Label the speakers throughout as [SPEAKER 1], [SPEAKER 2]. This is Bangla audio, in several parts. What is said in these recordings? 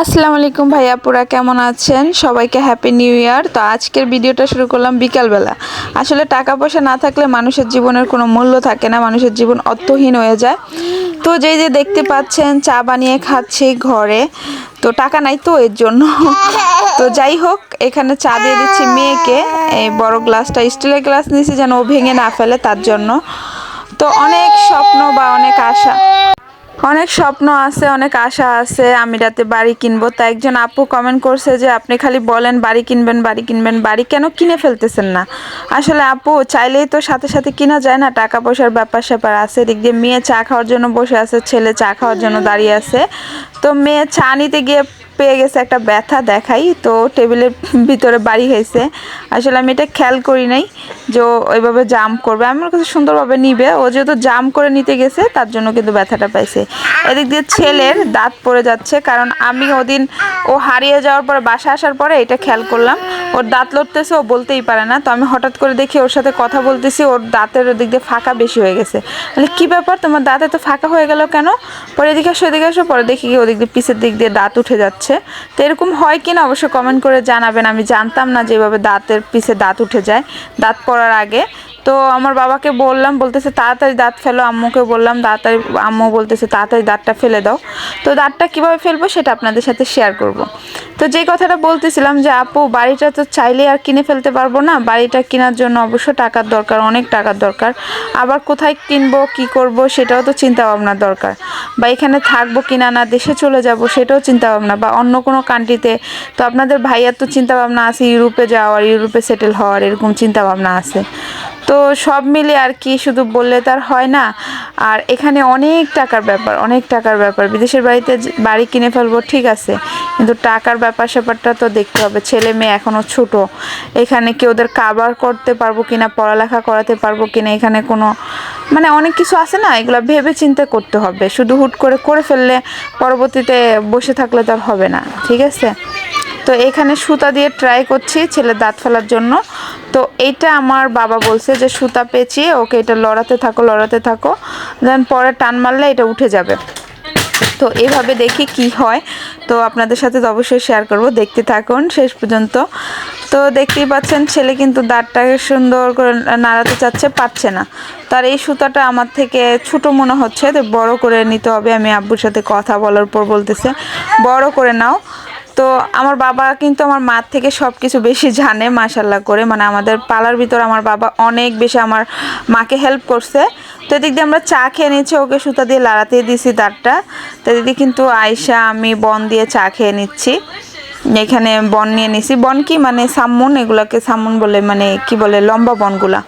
[SPEAKER 1] আসসালামু আলাইকুম ভাইয়া পুরা কেমন আছেন? সবাইকে হ্যাপি নিউ ইয়ার তো আজকের ভিডিওটা শুরু করলাম বিকালবেলা। আসলে টাকা পয়সা না থাকলে মানুষের জীবনের কোনো মূল্য থাকে না, মানুষের জীবন অর্থহীন হয়ে যায়। তো যেই যে দেখতে পাচ্ছেন, চা বানিয়ে খাচ্ছি ঘরে। তো টাকা নাই তো এর জন্য। তো যাই হোক, এখানে চা দিয়ে দিচ্ছি মেয়েকে। এই বড় গ্লাসটা, স্টিলের গ্লাস নিয়েছি যেন ও ভেঙে না ফেলে তার জন্য। তো অনেক স্বপ্ন বা অনেক আশা। অনেক স্বপ্ন আছে, অনেক আশা আছে, আমি রাতে বাড়ি কিনবো। তা একজন আপু কমেন্ট করছে যে, আপনি খালি বলেন বাড়ি কিনবেন বাড়ি কিনবেন, বাড়ি কেন কিনে ফেলতেছেন না? আসলে আপু, চাইলেই তো সাথে সাথে কিনা যায় না টাকা পয়সার ব্যাপার স্যাপার আছে। এদিক দিয়ে মেয়ে চা খাওয়ার জন্য বসে আছে, ছেলে চা খাওয়ার জন্য দাঁড়িয়ে আছে। তো মেয়ে চা নিতে গিয়ে পেয়ে গেছে একটা ব্যথা দেখাই, তো টেবিলের ভিতরে বাড়ি হয়েছে। আসলে আমি এটা খেয়াল করি নাই যে ওইভাবে জাম্প করবে। আমার কাছে সুন্দরভাবে নিবে, ও যেহেতু জাম্প করে নিতে গেছে, তার জন্য কিন্তু ব্যথাটা পাইছে। এদিক দিয়ে ছেলের দাঁত পড়ে যাচ্ছে, কারণ আমি ওদিন ও হারিয়ে যাওয়ার পরে বাসা আসার পরে এটা খেয়াল করলাম। ওর দাঁত লড়তেছে, ও বলতেই পারে না। তো আমি হঠাৎ করে দেখি ওর সাথে কথা বলতেছি, ওর দাঁতের ওদিক দিয়ে ফাঁকা বেশি হয়ে গেছে। মানে কি ব্যাপার? তোমার দাঁতে তো ফাঁকা হয়ে গেল কেন? পরে এদিকে আসো এদিকে আসো, পরে দেখি ওদিক দিয়ে পিছের দিক দিয়ে দাঁত উঠে যাচ্ছে। তো এরকম হয় কি না অবশ্যই কমেন্ট করে জানাবেন। আমি জানতাম না যেভাবে দাঁতের পিছে দাঁত উঠে যায়। দাঁত পড়ার আগে। তো আমার বাবাকে বললাম, বলতেছে, তাড়াতাড়ি দাঁত ফেলো। আম্মুকে বললাম, তাড়াতাড়ি আম্মু বলতেছে, তাড়াতাড়ি দাঁতটা ফেলে দাও। তো দাঁতটা কীভাবে ফেলব সেটা আপনাদের সাথে শেয়ার করব। তো যে কথাটা বলতেছিলাম যে, আপু, বাড়িটা তো চাইলে আর কিনে ফেলতে পারব না। বাড়িটা কেনার জন্য অবশ্য টাকার দরকার, অনেক টাকার দরকার। আবার কোথায় কিনবো, কি করব, সেটাও তো চিন্তা ভাবনা দরকার। বা এখানে থাকব কিনা না, দেশে চলে যাব, সেটাও চিন্তা ভাবনা বা অন্য কোনো কান্ট্রিতে তো আপনাদের ভাইয়ার তো চিন্তা ভাবনা আছে, ইউরোপে যাওয়ার, ইউরোপে সেটেল হওয়ার, এরকম চিন্তা ভাবনা আছে। তো সব মিলে আর কি শুধু বললে তার হয় না। আর এখানে অনেক টাকার ব্যাপার, অনেক টাকার ব্যাপার। বিদেশের বাড়িতে বাড়ি কিনে ফেলব ঠিক আছে, কিন্তু টাকার ব্যাপার স্যাপারটা তো দেখতে হবে। ছেলে মেয়ে এখনও ছোট, এখানে কি ওদের কাবার করতে পারব কিনা, পড়ালেখা করাতে পারব কিনা, এখানে কোনো মানে অনেক কিছু আছে না, এগুলো ভেবে চিন্তা করতে হবে। শুধু হুট করে করে ফেললে পরবর্তীতে বসে থাকলে তো আর হবে না, ঠিক আছে? তো এখানে সুতা দিয়ে ট্রাই করছি ছেলে দাঁত ফেলার জন্য। তো এইটা আমার বাবা বলছে যে, সুতা পেঁচিয়ে ওকে এটা লড়াতে থাকো লড়াতে থাকো। দেন পরে টান মারলে এটা উঠে যাবে। তো এভাবে দেখি কি হয়। তো আপনাদের সাথে তো অবশ্যই শেয়ার করব। দেখতে থাকুন শেষ পর্যন্ত। তো দেখতেই পাচ্ছেন, ছেলে কিন্তু দাঁতটাকে সুন্দর করে নাড়াতে চাচ্ছে পাচ্ছে না। তার এই সুতাটা আমার থেকে ছোট মনে হচ্ছে, তো বড় করে নিতে হবে। আমি আব্বুর সাথে কথা বলার পর বলতেছে, বড় করে নাও। তো আমার বাবা কিন্তু আমার মার থেকে সব কিছু বেশি জানে মাশাল্লাহ করে। মানে আমাদের পালার ভিতর আমার বাবা অনেক বেশি আমার মাকে হেল্প করছে। তো এদিক দিয়ে আমরা চা খেয়ে নিচ্ছি ওকে সুতা দিয়ে লাড়াতে দিয়েছি তারটা। তো এদিকে কিন্তু আয়সা আমি, বন দিয়ে চা খেয়ে নিচ্ছি। এখানে বন নিয়ে নিছি। বন কি মানে সামুন, এগুলাকে সামুন বলে মানে কি বলে, লম্বা বনগুলা।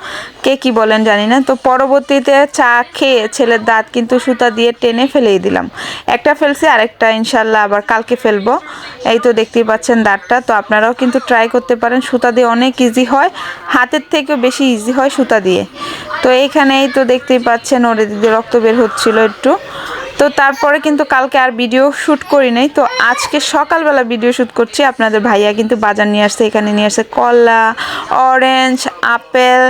[SPEAKER 1] কে কি বলেন জানি না। তো পরবর্তীতে চা খেয়ে ছেলের দাঁত কিন্তু সুতা দিয়ে টেনে ফেলেই দিলাম। একটা ফেলছি, আরেকটা ইনশাল্লাহ আবার কালকে ফেলব। এই তো দেখতেই পাচ্ছেন দাঁতটা। তো আপনারাও কিন্তু ট্রাই করতে পারেন। সুতা দিয়ে অনেক ইজি হয়। হাতের থেকেও বেশি ইজি হয় সুতা দিয়ে। তো এইখানেই তো দেখতেই পাচ্ছেন, ওর রক্ত বের হচ্ছিল একটু। তো তারপরে কিন্তু কালকে আর ভিডিও শ্যুট করি নাই। তো আজকে সকালবেলা ভিডিও শ্যুট করছি। আপনাদের ভাইয়া কিন্তু বাজার নিয়ে আসছে, এখানে নিয়ে আসছে কলা অরেঞ্জ আপেল,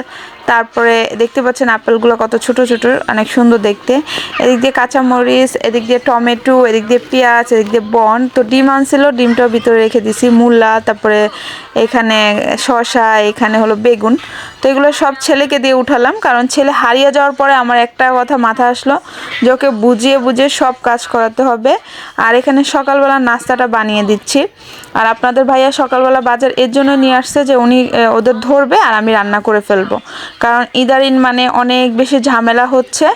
[SPEAKER 1] তারপরে দেখতে পাচ্ছেন আপেলগুলো কত ছোট ছোট, অনেক সুন্দর দেখতে। এদিক দিয়ে কাঁচামরিচ, এদিক দিয়ে টমেটো, এদিক দিয়ে পেঁয়াজ, এদিক দিয়ে বন। তো ডিম আনছিল, ডিমটাও ভিতরে রেখে দিছি, মূলা, তারপরে এখানে শসা, এখানে হলো বেগুন। তো এগুলো সব ছেলেকে দিয়ে উঠালাম, কারণ ছেলে হারিয়ে যাওয়ার পরে আমার একটা কথা মাথা আসলো যে ওকে বুঝিয়ে বুঝিয়ে সব কাজ করাতে হবে। আর এখানে সকালবেলা নাস্তাটা বানিয়ে দিচ্ছি। আর আপনাদের ভাইয়া সকালবেলা বাজার এর জন্য নিয়ে আসছে যে উনি ওদের ধরবে আর আমি রান্না করে ফেলব। কারণ ইদারিন মানে অনেক বেশি ঝামেলা হচ্ছে,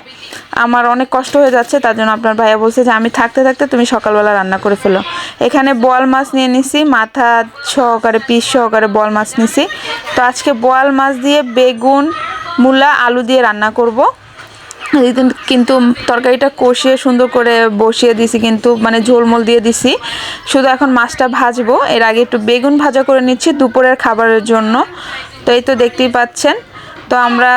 [SPEAKER 1] আমার অনেক কষ্ট হয়ে যাচ্ছে, তার জন্য আপনার ভাইয়া বলছে যে আমি থাকতে থাকতে তুমি সকালবেলা রান্না করে ফেলো। এখানে বোয়াল মাছ নিয়ে নিছি, মাথা সহকারে পিস সহকারে বোয়াল মাছ নিছি। তো আজকে বোয়াল মাছ দিয়ে বেগুন, মূলা, আলু দিয়ে রান্না করব। কিন্তু তরকারিটা কষিয়ে সুন্দর করে বসিয়ে দিছি, কিন্তু মানে ঝোলমোল দিয়ে দিছি। শুধু এখন মাছটা ভাজবো, এর আগে একটু বেগুন ভাজা করে নিচ্ছি দুপুরের খাবারের জন্য। তো এই তো দেখতেই পাচ্ছেন। তো আমরা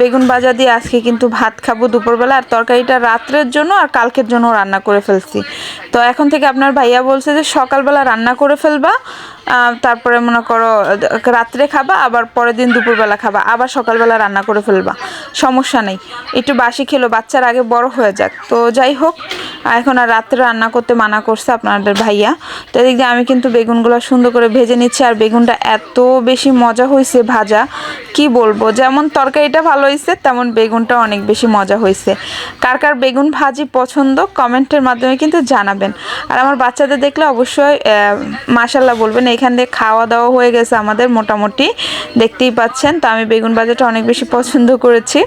[SPEAKER 1] বেগুন ভাজা দিয়ে আজকে কিন্তু ভাত খাব দুপুরবেলা। আর তরকারিটা রাত্রের জন্য আর কালকের জন্য রান্না করে ফেলছি। তো এখন থেকে আপনার ভাইয়া বলছে যে সকালবেলা রান্না করে ফেলবা তারপরে মনে করো রাত্রে খাবা, আবার পরের দিন দুপুরবেলা খাবা, আবার সকালবেলা রান্না করে ফেলবা। সমস্যা নেই। একটু বাসি খেলো, বাচ্চার আগে বড় হয়ে যাক। তো যাই হোক আর এখন আর রাত্রে রান্না করতে মানা করছে আপনাদের ভাইয়া। তো এদিক দিয়ে আমি কিন্তু বেগুনগুলো সুন্দর করে ভেজে নিচ্ছি আর বেগুনটা এত বেশি মজা হয়েছে ভাজা, কি বলব? যেমন তরকারিটা ভালো হয়েছে, তেমন বেগুনটা অনেক বেশি মজা হয়েছে। কার কার বেগুন ভাজি পছন্দ, কমেন্টের মাধ্যমে কিন্তু জানাবেন। আর আমার বাচ্চাদের দেখলে অবশ্যই মাসাল্লাহ বলবেন, এখান দিয়ে খাওয়া দাওয়া হয়ে গেছে আমাদের মোটামুটি, দেখতেই পাচ্ছেন। তো আমি বেগুন ভাজাটা অনেক বেশি পছন্দ করেছি,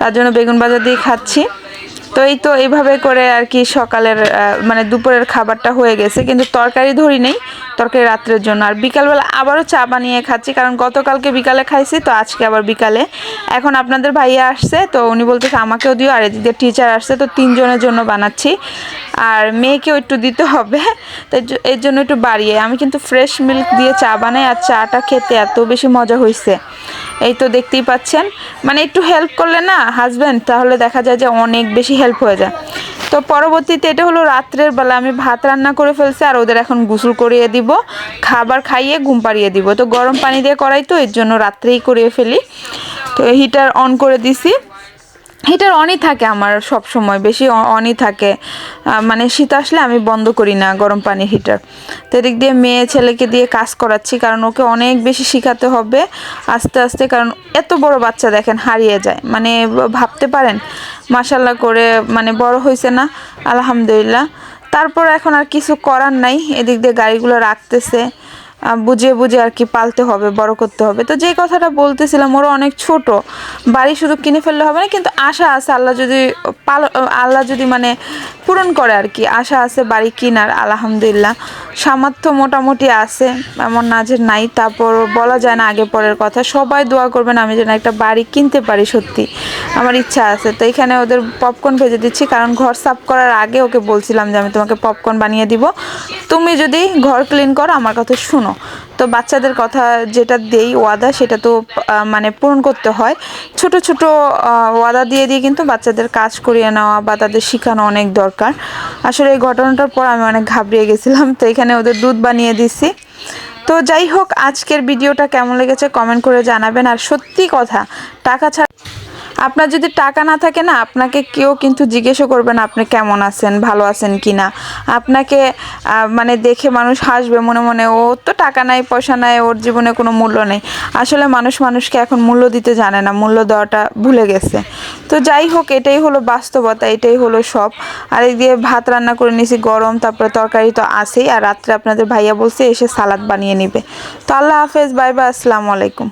[SPEAKER 1] তার জন্য বেগুন ভাজা দিয়ে খাচ্ছি। তো এই তো এইভাবে করে আর কি সকালের মানে দুপুরের খাবারটা হয়ে গেছে। কিন্তু তরকারি ধরি নেই, তরকারি রাত্রের জন্য। আর বিকালবেলা আবারও চা বানিয়ে খাচ্ছি, কারণ গতকালকে বিকালে খাইছি, তো আজকে আবার বিকালে। এখন আপনাদের ভাইয়া আসছে, তো উনি বলতেছে আমাকেও দিও, আর এদিকে টিচার আসছে, তো তিনজনের জন্য বানাচ্ছি। আর মেয়েকেও একটু দিতে হবে, তো এর জন্য একটু বাড়িয়ে। আমি কিন্তু ফ্রেশ মিল্ক দিয়ে চা বানাই, আর চাটা খেতে এত বেশি মজা হয়েছে এই তো দেখতেই পাচ্ছেন। মানে একটু হেল্প করলে না হাজব্যান্ড তাহলে দেখা যায় যে অনেক বেশি হেল্প হয়ে যায়। তো পরবর্তীতে এটা হলো রাত্রের বেলা, আমি ভাত রান্না করে ফেলছি আর ওদের এখন গুসল করিয়ে দিব, খাবার খাইয়ে ঘুম পাড়িয়ে দিব। তো গরম পানি দিয়ে করাই তো, এর জন্য রাত্রেই করিয়ে ফেলি। তো হিটার অন করে দিছি। হিটার অনই থাকে আমার সব সময়, বেশি অনই থাকে। মানে শীত আসলে আমি বন্ধ করি না গরম পানির হিটার তো এদিক দিয়ে মেয়ে ছেলেকে দিয়ে কাজ করাচ্ছি, কারণ ওকে অনেক বেশি শেখাতে হবে আস্তে আস্তে, কারণ এত বড় বাচ্চা দেখেন হারিয়ে যায়। মানে ভাবতে পারেন মাসাল্লাহ করে মানে বড় হয়েছে না, আলহামদুলিল্লাহ। তারপর এখন আর কিছু করার নাই, এদিক দিয়ে গাড়িগুলো রাখতেছে। আহ, বুঝে বুঝে আর কি পালতে হবে বড় করতে হবে। তো যে কথাটা বলতেছিলাম ওরা অনেক ছোট বাড়ি শুধু কিনে ফেললে হবে না কিন্তু আশা আছে আল্লাহ যদি পাল আল্লাহ যদি মানে পূরণ করে আর কি। আশা আছে বাড়ি কিনার আলহামদুলিল্লাহ। সামর্থ্য মোটামুটি আছে এমন না যে নাই তারপর বলা যায় না আগে পরের কথা। সবাই দোয়া করবেন আমি যেন একটা বাড়ি কিনতে পারি সত্যি আমার ইচ্ছা আছে। তো এখানে ওদের পপকর্ন ভেজে দিচ্ছি কারণ ঘর সাফ করার আগে ওকে বলছিলাম যে আমি তোমাকে পপকর্ন বানিয়ে দিব। তুমি যদি ঘর ক্লিন করো আমার কথা শুনো। তো বাচ্চাদের কথা যেটা দেই, ওয়াদা সেটা তো মানে পূরণ করতে হয়। ছোট ছোট ওয়াদা দিয়ে দিয়ে কিন্তু বাচ্চাদের কাজ করিয়ে নেওয়া বা তাদের শেখানো অনেক দরকার। আসলে এই ঘটনাটার পর আমি অনেক ঘাবড়িয়ে গেছিলাম, তো এখানে ওদের দুধ বানিয়ে দিছি। তো যাই হোক, আজকের ভিডিওটা কেমন লেগেছে কমেন্ট করে জানাবেন। আর সত্যি কথা, টাকা ছাড়া আপনার যদি টাকা না থাকে না, আপনাকে কেউ কিন্তু জিজ্ঞেসও করবে না আপনি কেমন আছেন, ভালো আছেন কি না আপনাকে মানে দেখে মানুষ হাসবে মনে মনে, ও তো টাকা নাই, পয়সা নাই, ওর জীবনে কোনো মূল্য নেই। আসলে মানুষ মানুষকে এখন মূল্য দিতে জানে না, মূল্য দেওয়াটা ভুলে গেছে। তো যাই হোক, এটাই হলো বাস্তবতা, এটাই হলো সব। আর এই দিয়ে ভাত রান্না করে নিয়েছি গরম, তারপরে তরকারি তো আছেই, আর রাত্রে আপনাদের ভাইয়া বলছে এসে সালাদ বানিয়ে নিবে। তো আল্লাহ হাফেজ, বাই বাই, আসসালামু আলাইকুম।